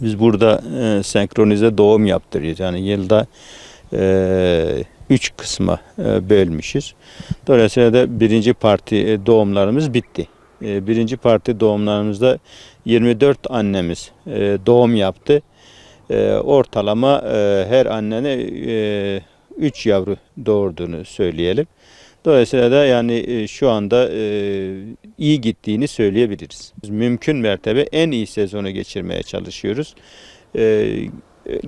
Biz burada e, senkronize doğum yaptırıyoruz. Yani yılda e, üç kısma e, bölmüşüz. Dolayısıyla da birinci parti e, doğumlarımız bitti. E, birinci parti doğumlarımızda 24 annemiz e, doğum yaptı. E, ortalama e, her annene 3 yavru doğurduğunu söyleyelim. Dolayısıyla da yani e, şu anda e, iyi gittiğini söyleyebiliriz. Mümkün mertebe en iyi sezonu geçirmeye çalışıyoruz. E,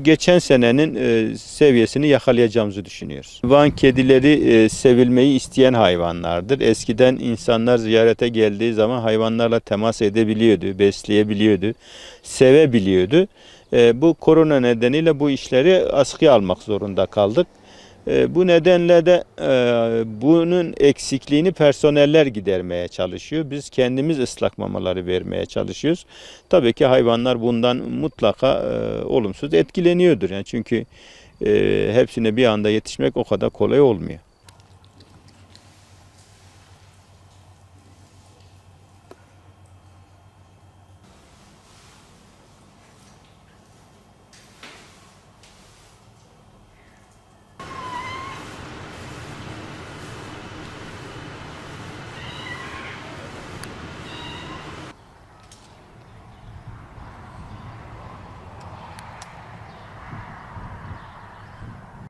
geçen senenin seviyesini yakalayacağımızı düşünüyoruz. Van kedileri sevilmeyi isteyen hayvanlardır. Eskiden insanlar ziyarete geldiği zaman hayvanlarla temas edebiliyordu, besleyebiliyordu, sevebiliyordu. Bu korona nedeniyle bu işleri askıya almak zorunda kaldık. E, bu nedenle de e, bunun eksikliğini personeller gidermeye çalışıyor. Biz kendimiz ıslak mamaları vermeye çalışıyoruz. Tabii ki hayvanlar bundan mutlaka e, olumsuz etkileniyordur. Yani çünkü e, hepsine bir anda yetişmek o kadar kolay olmuyor.